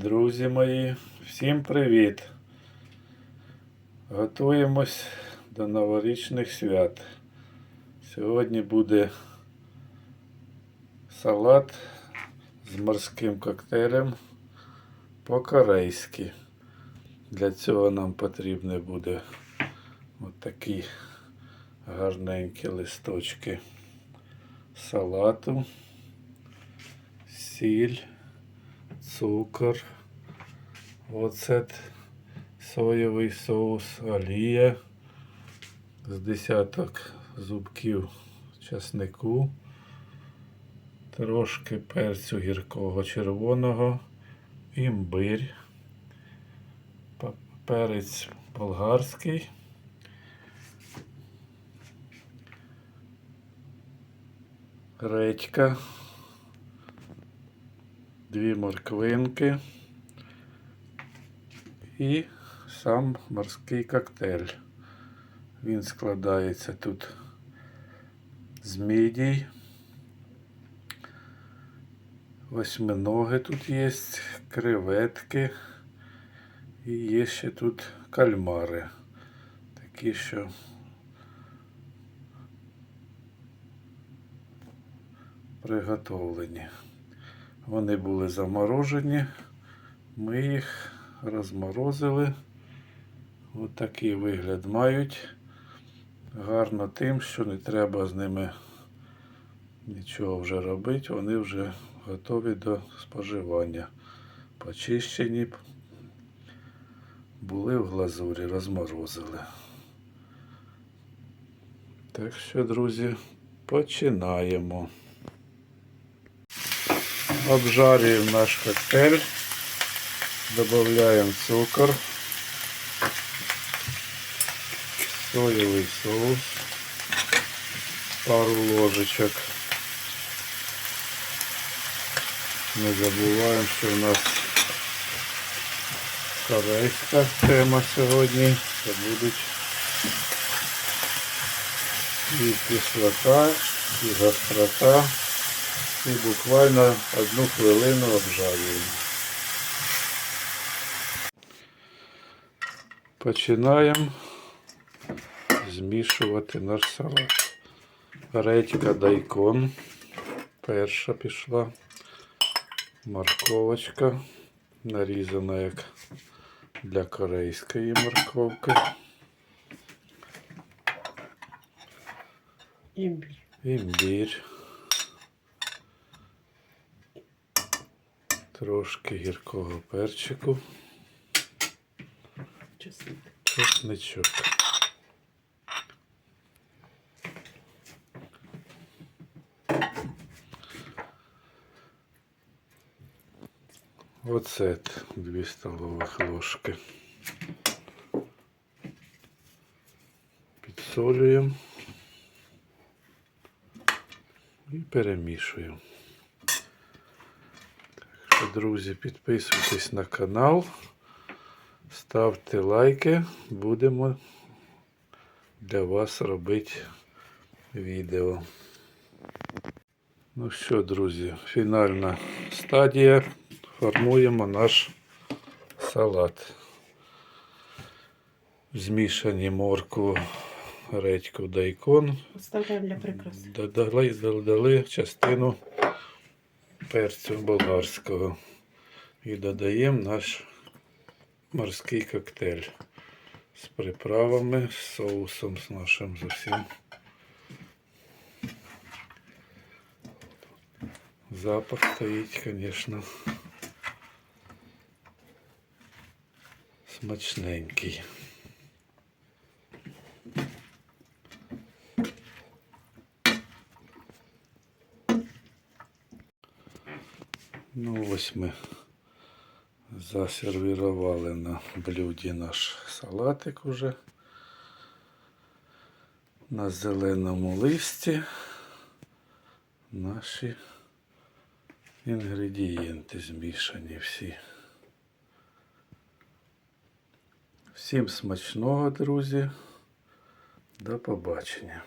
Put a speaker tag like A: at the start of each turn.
A: Друзі мої, всім привіт! Готуємось до новорічних свят. Сьогодні буде салат з морським коктейлем по-корейськи. Для цього нам потрібні буде от такі гарненькі листочки салату, сіль цукор, оцет, соєвий соус, олія, з десяток зубків часнику, трошки перцю гіркого червоного, імбирь, перець болгарський. Редька, дві морквинки і сам морський коктейль. Він складається тут з мідій. Восьминоги тут є, креветки і є ще тут кальмари. Такі, що приготовлені. Вони були заморожені. Ми їх розморозили. Ось такий вигляд мають. Гарно тим, що не треба з ними нічого вже робити. Вони вже готові до споживання. Почищені, були в глазурі, розморозили. Так що, друзі, починаємо. Обжарюємо наш коктейль, додаємо цукор, соєвий соус, пару ложечок. Не забуваємо, що в нас корейська тема сьогодні. Це будуть і кислота, і гострота. І буквально одну хвилину обжарюємо. Починаємо змішувати наш салат. Редька дайкон. Перша пішла. Морковочка. Нарізана як для корейської морковки.
B: Імбір.
A: Імбір. Трошки гіркого перчику.
B: Чесник.
A: Чесничок. Оцет 2 столових ложки. Підсолюємо і перемішуємо. Друзі, підписуйтесь на канал. Ставте лайки, будемо для вас робити відео. Ну що, друзі, фінальна стадія. Формуємо наш салат. Змішані морку, редьку, дайкон.
B: Оставляємо для прикраси.
A: Додали, додали частину перцю болгарського. І додаємо наш морський коктейль з приправами, з соусом з нашим з усім. Запах стоїть, звісно. Смачненький. Ну ось ми засервірували на блюді наш салатик уже на зеленому листі наші інгредієнти змішані всі. Всім смачного, друзі. До побачення.